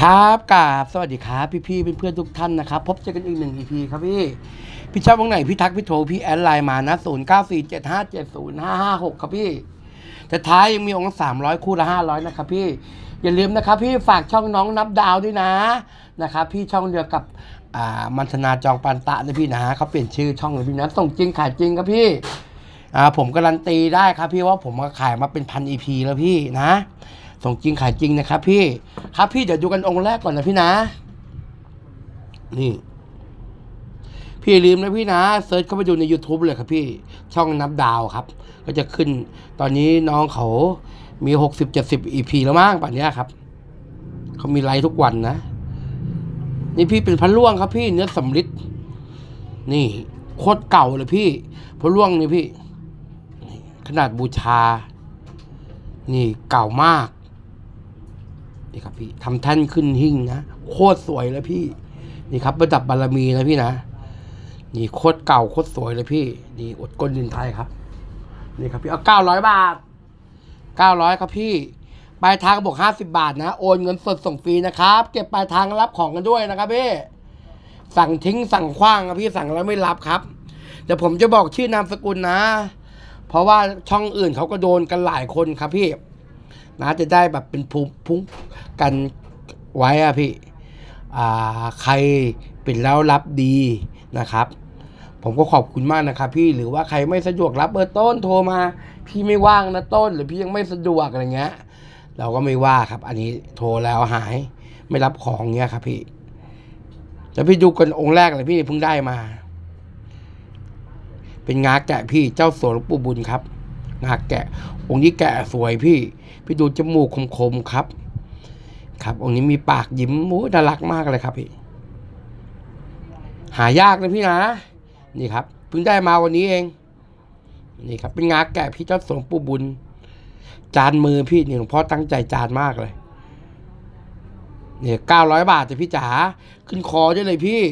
ครับกราบสวัสดีครับพี่พี่ๆเพื่อนๆทุกท่านนะครับ พบเจอกันอีกหนึ่ง EP ครับพี่ พี่ชอบวงไหนพี่ทักพี่โทรพี่แอดไลน์มานะศูนย์เก้าสี่เจ็ดห้าเจ็ดศูนย์ห้าห้าหกครับพี่แต่ท้ายยังมีองค์สามร้อยคู่ละห้าร้อยนะครับพี่อย่าลืมนะครับพี่ฝากช่องน้องนับดาวด้วยนะนะครับพี่ช่องเดียวกับอ่ามันธนาจองปันตะนะพี่นะเขาเปลี่ยนชื่อช่องเลยพี่นะส่งจริงขายจริงครับพี่อ่าผมการันตีได้ครับพี่ว่าผมมาขายมาเป็นพัน EP แล้วพี่นะ ส่งจริงขายจริงนะครับพี่ ครับพี่เดี๋ยวดูกันองค์แรกก่อนนะพี่นะ นี่ พี่ลืมนะพี่นะเซิร์ชเข้าไปดูใน YouTube เลยครับพี่ ช่องนับดาวครับ ก็จะขึ้น ตอนนี้น้องเขามีหกสิบเจ็ดสิบ EP แล้วมั้งป่านนี้ครับ เขามีไลฟ์ทุกวันนะ นี่พี่เป็นพระล่วงครับพี่เนื้อสำลิดนี่โคตรเก่าเลยพี่พระล่วงนี่พี่ ขนาดบูชา นี่เก่ามาก นี่ครับพี่ทำแท่นขึ้นหิ้งนะโคตรสวยเลยพี่ นี่ครับประดับบารมีนะพี่นะนี่โคตรเก่าโคตรสวยเลยพี่ นี่อดก้นดินไทยครับ นี่ครับพี่เอาเก้าร้อยบาทเก้าร้อยครับพี่ปลายทางบอกห้าสิบาทนะโอนเงินสดส่งฟรีนะครับ เก็บปลายทางรับของกันด้วยนะครับพี่สั่งทิ้งสั่งขว้างครับพี่สั่งแล้วไม่รับครับเดี๋ยวผมจะบอกชื่อนามสกุลนะ เพราะว่าช่องอื่นเขาก็โดนกันหลายคนครับพี่ นะจะได้แบบเป็นภูมิพุ่งกันไว้อะพี่อ่าใครเป็นแล้วรับดีนะครับ ผมก็ขอบคุณมากนะครับ พี่หรือว่าใครไม่สะดวกรับเบอร์ต้นโทรมา พี่ไม่ว่างนะต้น หรือพี่ยังไม่สะดวกอะไรเงี้ย เราก็ไม่ว่าครับ อันนี้โทรแล้วหายไม่รับของเงี้ยครับพี่แล้วพี่ดูกันองค์แรกเลยพี่เพิ่งได้มา เป็นงาแกะพี่เจ้าสวหลวงปู่บุญครับ งาแกะ องค์นี้แกะสวยพี่ พี่ดูจมูกคมๆครับ ครับ องค์นี้มีปากยิ้มโอ้ยน่ารักมากเลยครับพี่ หายากเลยพี่นะ นี่ครับเพิ่งได้มาวันนี้เอง นี่ครับ เป็นงาแกะพี่เจ้าสงปู่บุญ จานมือพี่นี่หลวงพ่อตั้งใจจานมากเลยเนี่ยเก้าร้อยบาทจ้ะพี่จ๋าขึ้นคอได้เลยพี่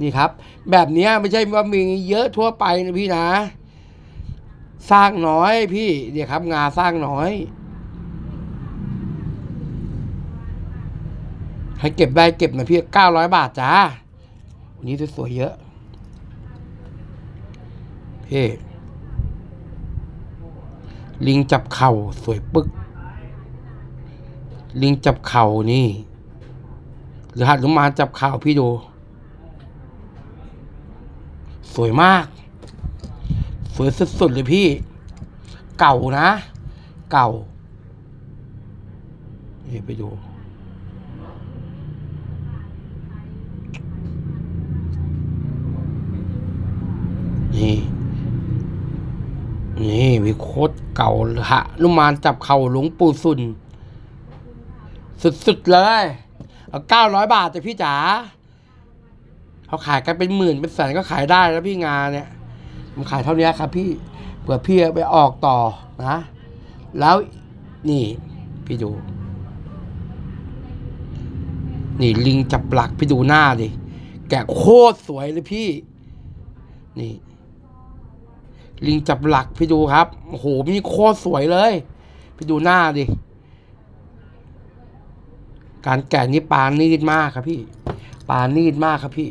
นี่ครับ แบบนี้ไม่ใช่ว่ามีเยอะทั่วไปนะพี่นะ สร้างน้อยพี่เนี่ยวครับงาสร้างน้อย ให้เก็บได้เก็บหนะพี่เก้าร้อยบาทจ้าวันนี้สวยๆเยอะพี่ลิงจับเข่าสวยปึก ลิงจับเข่านี่ หรือหัดลุมาจับเข่าพี่ดู สวยมาก สวยสุดๆเลยพี่ เก่านะ เก่านี่ไปดู นี่ นี่มีโคตรเก่าหะนุมานจับเข่าหลวงปู่สุน สุดๆเลยเอาเก้าร้อยบาทแต่พี่จ๋าเขาขายกันเป็นหมื่นเป็นแสนก็ขายได้แล้วพี่งานเนี่ย ผมขายเท่านี้ครับพี่เผื่อพี่ไปออกต่อนะ แล้วนี่พี่ดู นี่ลิงจับหลักพี่ดูหน้าดิแกะโคตรสวยเลยพี่ นี่ ลิงจับหลักพี่ดูครับโอ้โหมีโคตรสวยเลย พี่ดูหน้าดิการแกะนี่ปานีดมากครับพี่ ปานีดมากครับพี่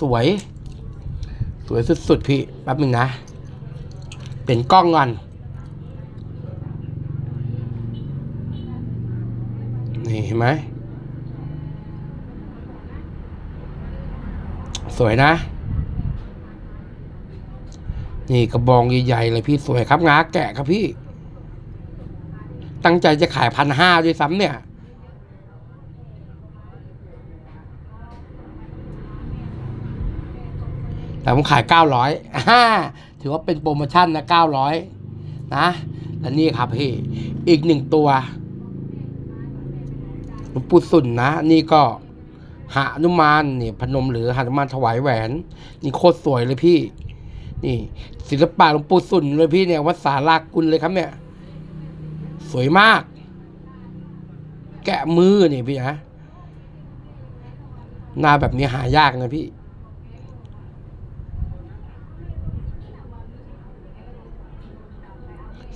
สวย สวยสุดๆพี่แป๊บนึงนะ เป็นกล้องก่อนนี่เห็นไหมสวยนะ นี่กระบองใหญ่ๆเลยพี่สวยครับงาแกะครับพี่ ตั้งใจจะขายพันห้าด้วยซ้ำเนี่ย แต่ผมขายเก้าร้อยถือว่าเป็นโปรโมชั่นนะเก้าร้อยนะ และนี่ครับพี่ อีกหนึ่งตัวหลวงปู่สุนนะ นี่ก็หานุมานนี่พนมหรือหานุมานถวายแหวน นี่โคตรสวยเลยพี่ นี่ ศิลปะหลวงปู่สุนเลยพี่เนี่ยวัดสารากุลเลยครับเนี่ย สวยมาก แกะมือนี่พี่นะหน้าแบบนี้หายากนะพี่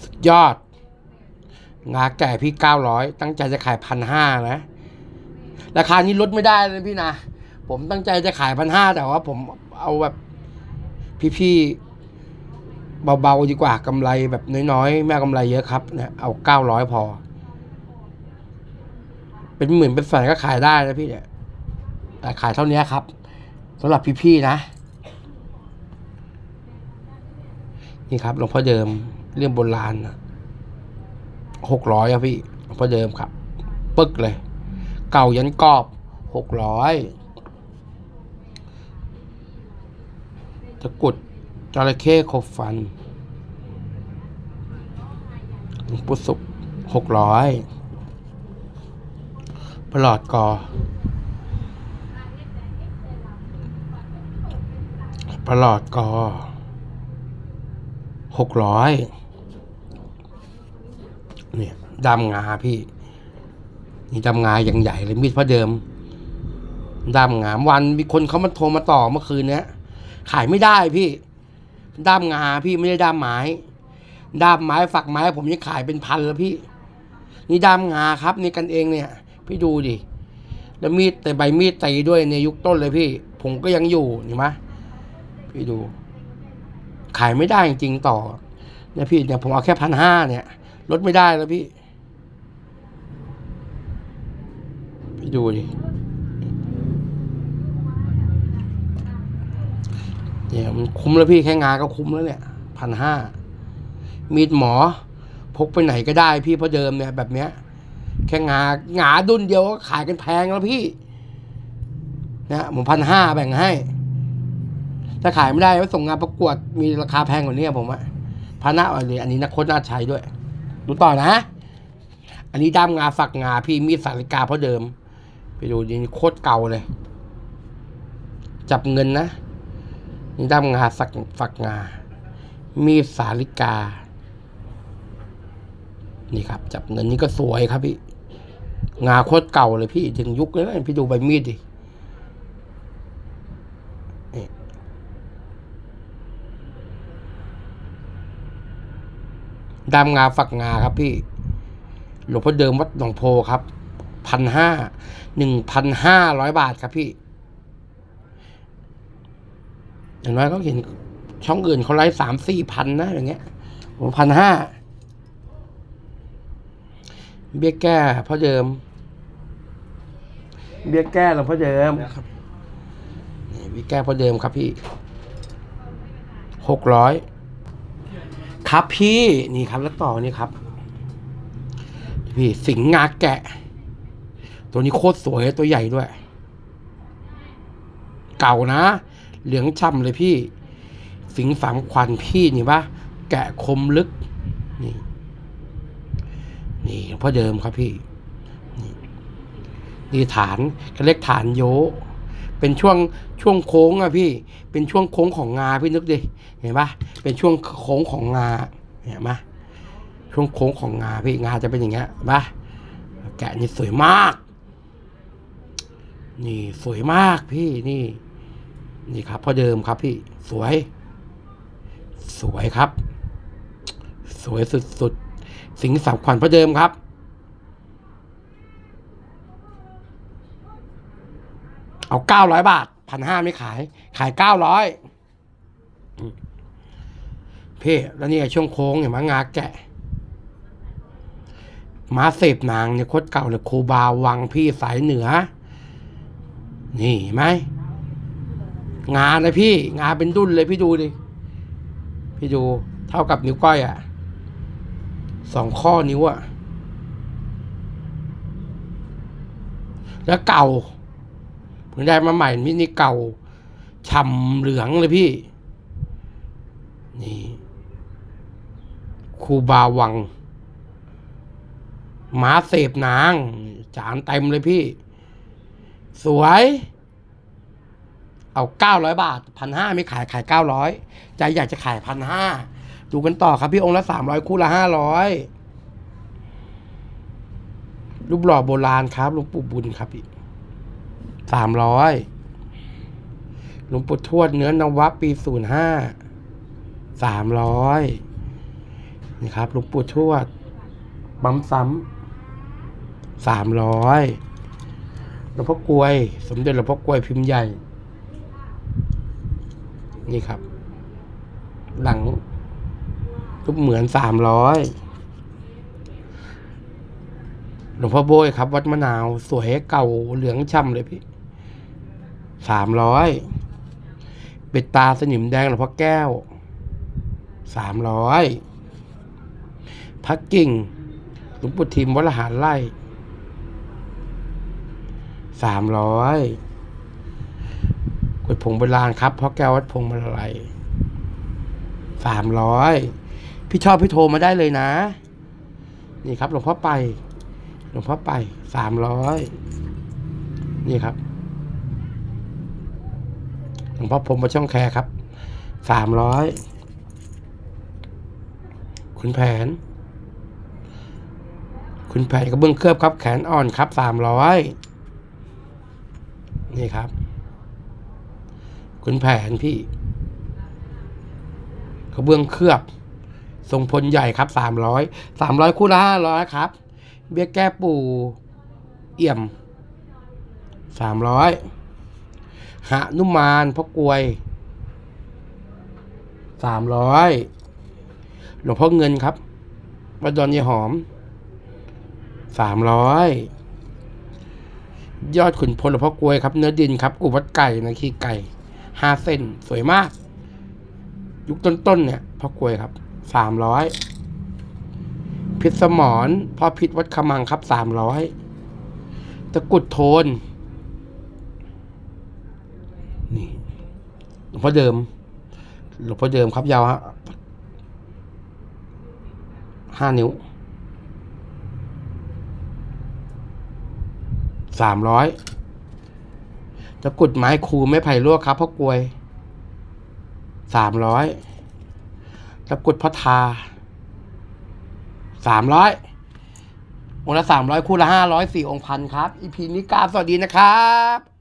สุด ยอด งาแก่พี่เก้าร้อยตั้งใจจะขายพันห้านะ ราคานี้ลดไม่ได้เลยพี่นะ ผมตั้งใจจะขายพันห้าแต่ว่าผมเอาแบบพี่ๆเบาๆดีกว่ากำไรแบบน้อยๆ แม่กำไรเยอะครับเนี่ยเอาเก้าร้อยพอ เป็นหมื่นเป็นแสนก็ขายได้นะพี่เนี่ยแต่ขายเท่านี้ครับสำหรับพี่ๆนะ นี่ครับหลวงพ่อเดิม เรื่องโบราณหกร้อยครับพี่พอเดิมครับ ปึ๊กเลย เก่ายันกรอบหกร้อยตะกรุดจระเข้ขบฟันปุสุกหกร้อยประหลอดกอประหลอดกอหกร้อย เนี่ยดำงาพี่ นี่ดำงาอย่างใหญ่เลยมีดพระเดิมดำงาวันมีคนเขามาโทรมาต่อเมื่อคืนเนี้ยขายไม่ได้พี่ด้ามงาพี่ไม่ได้ด้ามไม้ด้ามไม้ฝักไม้ ผมยังขายเป็นพันแล้วพี่ นี่ด้ามงาครับนี่กันเองเนี่ย พี่ดูดิแล้วมีดแต่ใบมีดตีด้วยในยุคต้นเลยพี่ ผมก็ยังอยู่เห็นไหมพี่ดู ขายไม่ได้จริงต่อเนี่ยพี่เนี่ยผมเอาแค่พันห้าเนี่ย ลดไม่ได้แล้วพี่พี่ดูดิเนี่ยมันคุ้มแล้วพี่แค่งานก็คุ้มแล้วเนี่ยพันห้ามีดหมอ พกไปไหนก็ได้พี่เพราะเดิมเนี่ยแบบเนี้ย แค่งางาดุนเดียวก็ขายกันแพงแล้วพี่นะผมพันห้าแบ่งให้ ถ้าขายไม่ได้ก็ส่งงานประกวดมีราคาแพงกว่านี้ผมอะพันห้าอาเลยอันนี้นักโคตรน่าใช้ด้วย ดูต่อนะ อันนี้ด้ามงาฝักงาพี่มีดสาริกาเพราะเดิม ไปดูดิโคตรเก่าเลย จับเงินนะนี่ด้ามงาสักฝักงา มีดสาลิกา นี่ครับ จับเงินนี่ก็สวยครับพี่ งาโคตรเก่าเลยพี่ถึงยุคเลยนะพี่ดูใบมีดดิ ด้ามงาฝักงาครับพี่ หลวงพ่อเดิมวัดหนองโพครับพันห้าหนึ่งพันห้าร้อยบาทครับพี่อย่างน้อยเขาเห็นช่องอื่นเขาไลฟ์สามสี่พันนะอย่างเงี้ยผมพันห้าเบี้ยแก้เพราะเดิม เบี้ยแก้หลวงพ่อเดิมครับนี่เบี้ยแก้เพราะเดิมครับพี่หกร้อย ครับพี่นี่ครับแล้วต่อนี่ครับ พี่สิงห์งาแกะ ตัวนี้โคตรสวยตัวใหญ่ด้วย เก่านะ เหลืองช่ำเลยพี่ สิงสามควันพี่นี่ปะแกะคมลึก นี่ นี่พ่อเดิมครับพี่ นี่นี่ฐานเขาเรียกฐานโย เป็นช่วงช่วงโค้งอะพี่ เป็นช่วงโค้งของงาพี่นึกดิ เห็นปะเป็นช่วงโค้งของงา เห็นไหมช่วงโค้งของงาพี่งาจะเป็นอย่างเงี้ยเห็นปะแกะนี่สวยมาก นี่สวยมากพี่นี่ นี่ครับพ่อเดิมครับพี่ สวย สวยครับ สวยสุดๆ สิงสามขวัญพ่อเดิมครับ เอาเก้าร้อยบาทพันห้าไม่ขาย ขายเก้าร้อยพี่แล้วนี่ช่วงโค้งเห็นไหมงาแกะม้าเสพนางเนี่ยคตรเก่าเลยครูบาวังพี่สายเหนือ นี่เห็นไหมงานะพี่ งาเป็นดุนเลยพี่ดูดิ พี่ดูเท่ากับนิ้วก้อยอะ่ะสองข้อนิ้วอะ่ะแล้วเก่า เพิ่งได้มาใหม่มินี่เก่าฉ่ำเหลืองเลยพี่ นี่คูบาวังหมาเสพนาง จานเต็มเลยพี่ สวย เอาเก้าร้อยบาทพันห้าไม่ขายขายเก้าร้อยใจอยากจะขายพันห้าดูกันต่อครับพี่องค์ละสามร้อยคู่ละห้าร้อยรูปหล่อโบราณครับหลวงปู่บุญครับพี่ สามร้อยหลวงปู่ทวดเนื้อนวะปีศูนย์ห้าสามร้อยนี่ครับหลวงปู่ทวดบัมซ้ำสามร้อยหลวงพ่อกลวย สมเด็จหลวงพ่อกลวยพิมพ์ใหญ่ นี่ครับ หลังรูปเหมือนสามร้อยหลวงพ่อโบยครับ วัดมะนาว สวยเก่าเหลืองช่ำเลยพี่ สามร้อยเป็ดตาสนิมแดงหลวงพ่อแก้วสามร้อยพักกิ่งหลวงปู่ทิมวัดละหารไร่สามร้อยกดผงโบราณครับพ่อแก้ววัดพงมาลัยสามร้อยพี่ชอบพี่โทรมาได้เลยนะ นี่ครับหลวงพ่อไปหลวงพ่อไปสามร้อยนี่ครับ ลวงพ่อพรหมประช่องแคร์ครับสามร้อยคุณแผนคุณแผนกระเบื้องเคลือบครับ แขนอ่อนครับสามร้อยนี่ครับคุณแผนพี่กระเบื้องเคลือบทรงพลใหญ่ครับสามร้อยสามร้อยคู่ละห้าร้อยครับ เบี้ยแก้ปูเอี่ยมสามร้อย หนุมานพ่อกลวยสามร้อยหลวงพ่อเงินครับวัดดอนยายหอมสามร้อยยอดขุนพลหลวงพ่อกลวยครับเนื้อดินครับกูวัดไก่นะขี้ไก่ห้าเส้นสวยมาก ยุคต้นๆเนี่ยพ่อกลวยครับสามร้อยพิษสมรพ่อพิษวัดขมังครับสามร้อยตะกุดโทน หลวงพ่อเดิม หลวงพ่อเดิมครับยาวฮะห้านิ้วสามร้อยตะกุดไม้คูไม่ไผ่ลวกครับพ่อกลวยสามร้อยตะกุดพระทาสามร้อยองค์ละสามร้อยคู่ละห้าร้อยสี่องค์พันครับ อีพีนี้กราบสวัสดีนะครับ